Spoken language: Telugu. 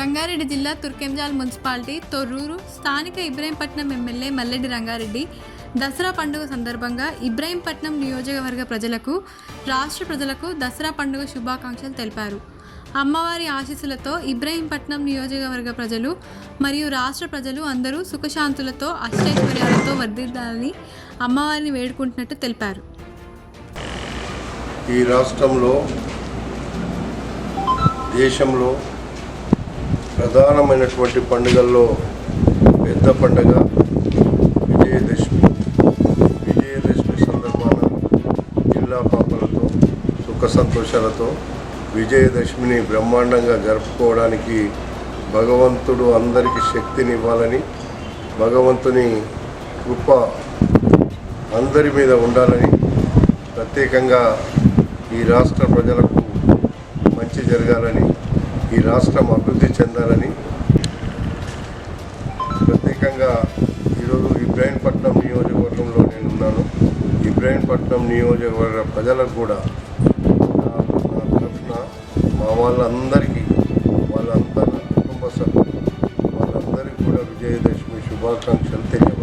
రంగారెడ్డి జిల్లా తుర్కెంజాల్ మున్సిపాలిటీ తొర్రూరు స్థానిక ఇబ్రాహీంపట్నం ఎమ్మెల్యే మల్లెడ్డి రంగారెడ్డి. దసరా పండుగ సందర్భంగా ఇబ్రాహీంపట్నం నియోజకవర్గ ప్రజలకు రాష్ట్ర ప్రజలకు దసరా పండుగ శుభాకాంక్షలు తెలిపారు. అమ్మవారి ఆశీస్సులతో ఇబ్రాహీంపట్నం నియోజకవర్గ ప్రజలు మరియు రాష్ట్ర ప్రజలు అందరూ సుఖశాంతులతో అష్టైశ్వర్యాలతో వర్ధిల్లాలని అమ్మవారిని వేడుకుంటున్నట్టు తెలిపారు. ఈ రాష్ట్రంలో దేశంలో ప్రధానమైనటువంటి పండుగల్లో పెద్ద పండుగ విజయదశమి. విజయదశమి సందర్భాన జిల్లా పాపలతో సుఖ సంతోషాలతో విజయదశమిని బ్రహ్మాండంగా జరుపుకోవడానికి భగవంతుడు అందరికీ శక్తిని ఇవ్వాలని భగవంతుని కృప అందరి మీద ఉండాలని ప్రత్యేకంగా ఈ రాష్ట్ర ప్రజలకు మంచి జరగాలని ఈ రాష్ట్రం అభివృద్ధి చెందాలని ప్రత్యేకంగా ఈరోజు ఇబ్రాహీంపట్నం నియోజకవర్గంలో నేను ఉన్నాను ఇబ్రాహీంపట్నం నియోజకవర్గ ప్రజలకు కూడా నా తరఫున మా వాళ్ళందరికీ వాళ్ళంతా నా కుటుంబ సభ్యులు వాళ్ళందరికీ కూడా విజయదశమి శుభాకాంక్షలు తెలియదు